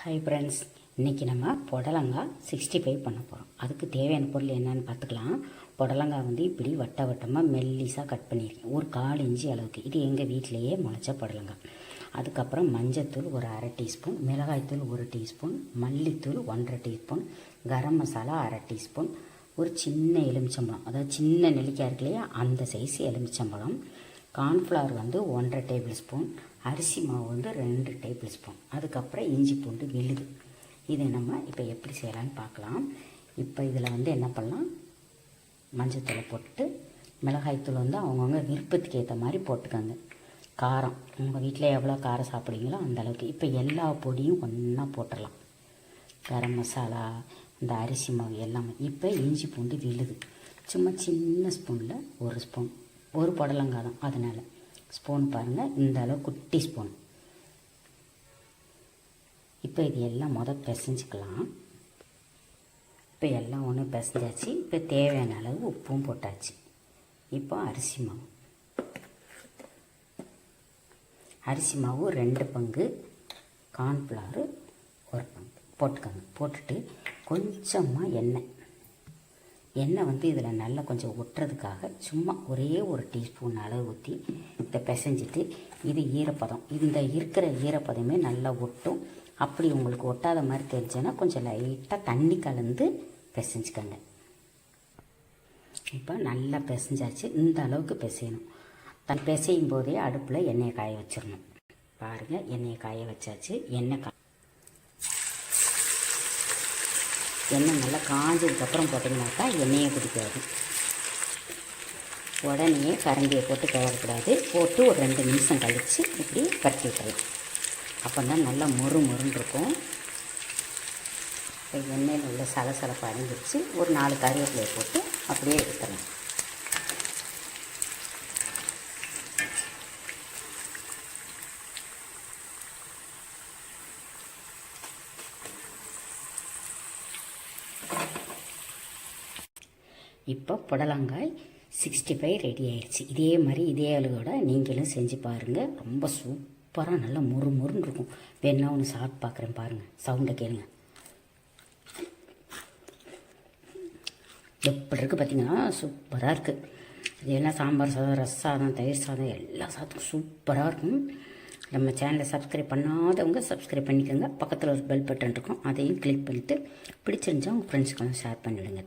Hi friends இன்றைக்கி நம்ம புடலங்காய் சிக்ஸ்டி ஃபைவ் பண்ண போகிறோம் அதுக்கு தேவையான பொருள் என்னன்னு பார்த்துக்கலாம். புடலங்காய் வந்து இப்படி வட்ட வட்டமாக மெல்லிஸாக கட் பண்ணியிருக்கேன். ஒரு கால் இஞ்சி அளவுக்கு. இது எங்கள் வீட்டிலையே முளைச்ச புடலங்காய் அதுக்கப்புறம் மஞ்சத்தூள் ஒரு அரை டீஸ்பூன் மிளகாய்த்தூள் ஒரு டீஸ்பூன் மல்லித்தூள் ஒன்றரை டீஸ்பூன் கரம் மசாலா அரை டீஸ்பூன் ஒரு சின்ன எலுமிச்சம்பழம். அதாவது சின்ன நெல்லிக்காய் இருக்கு இல்லையா? அந்த சைஸ் எலுமிச்சம்பழம். கார்ன்ஃப்ளவர் வந்து ஒன்றரை டேபிள் ஸ்பூன் அரிசி மாவு வந்து ரெண்டு டேபிள் ஸ்பூன். அதுக்கப்புறம் இஞ்சி பூண்டு விழுது. இதை நம்ம இப்போ எப்படி செய்யலாம்னு பார்க்கலாம். இப்போ இதில் வந்து என்ன பண்ணலாம்? மஞ்சத்தூளை போட்டு மிளகாய்த்தூள் வந்து அவங்கவுங்க விருப்பத்துக்கு ஏற்ற மாதிரி போட்டுக்கோங்க. காரம். உங்கள் வீட்டில் எவ்வளோ காரம் சாப்பிடுவீங்களோ அந்தளவுக்கு இப்போ எல்லா பொடியும் ஒன்றா போட்டுடலாம் கரம் மசாலா இந்த அரிசி மாவு எல்லாமே. இப்போ இஞ்சி பூண்டு விழுது. சும்மா சின்ன ஸ்பூனில் ஒரு ஸ்பூன். ஒரு புடலங்காய் தான் அதனால். ஸ்பூன் பாருங்கள் இந்த அளவு குட்டி ஸ்பூன் இப்போ இது எல்லாம் மொதல் பிசைஞ்சிக்கலாம். இப்போ எல்லாம் ஒன்று பிசைஞ்சாச்சு. இப்போ தேவையான அளவு உப்பும் போட்டாச்சு. இப்போ அரிசி மாவு. அரிசி மாவு ரெண்டு பங்கு கார்ன்ஃப்ளவர் ஒரு பங்கு. போட்டுக்கோங்க. போட்டுட்டு கொஞ்சமாக எண்ணெய். எண்ணெய் வந்து இதில் நல்லா கொஞ்சம் ஒட்டுறதுக்காக சும்மா ஒரே ஒரு டீஸ்பூன் அளவு ஊற்றி இதை பிசைஞ்சிட்டு இது ஈரப்பதம். இந்த இருக்கிற ஈரப்பதமே நல்லா ஒட்டும். அப்படி உங்களுக்கு ஒட்டாத மாதிரி தெரிஞ்சதுன்னா கொஞ்சம் லைட்டாக தண்ணி கலந்து பிசைஞ்சுக்கோங்க. இப்போ நல்லா பிசைஞ்சாச்சு. இந்த அளவுக்கு பிசையணும். தன் பிசையும் போதே அடுப்பில் எண்ணெயை காய வச்சிடணும். பாருங்கள் எண்ணெயை காய வச்சாச்சு. எண்ணெய் எண்ணெய் நல்லா காஞ்சதுக்கப்புறம் போட்டிங்கனாக்கா எண்ணெயை பிடிக்காது உடனே கரண்டியை போட்டு கிளறக்கூடாது. போட்டு ஒரு ரெண்டு நிமிஷம் கழித்து இப்படி பரட்டி விட்டுறலாம். அப்போ தான் நல்லா மொறு மொறுன்னு இருக்கும். இப்போ எண்ணெயில் உள்ள சலசலப்பு அடைஞ்சிருச்சு ஒரு நாலு கருவேப்பிலையை போட்டு அப்படியே எடுத்துடலாம். இப்போ புடலங்காய் சிக்ஸ்டி ஃபைவ் ரெடி ஆயிடுச்சு. இதே மாதிரி இதே அளவோட நீங்களும் செஞ்சு பாருங்கள் ரொம்ப சூப்பராக நல்லா முறு முறுன்னு இருக்கும். வேணா ஒன்று சாப்பிட்டு பார்க்குறேன் பாருங்கள் சவுண்டை கேளுங்க. எப்படி இருக்குது பார்த்தீங்கன்னா சூப்பராக இருக்குது இது எல்லாம் சாம்பார் சாதம் ரசம் சாதம் தயிர் சாதம் எல்லா சாதத்துக்கும் சூப்பராக இருக்கும். நம்ம சேனலை சப்ஸ்கிரைப் பண்ணாதவங்க சப்ஸ்கிரைப் பண்ணிக்கோங்க. பக்கத்தில் ஒரு பெல் பட்டன் இருக்கும். அதையும் கிளிக் பண்ணிவிட்டு பிடிச்சிருந்தா உங்கள் ஃப்ரெண்ட்ஸ்க்கெல்லாம் ஷேர் பண்ணிவிடுங்க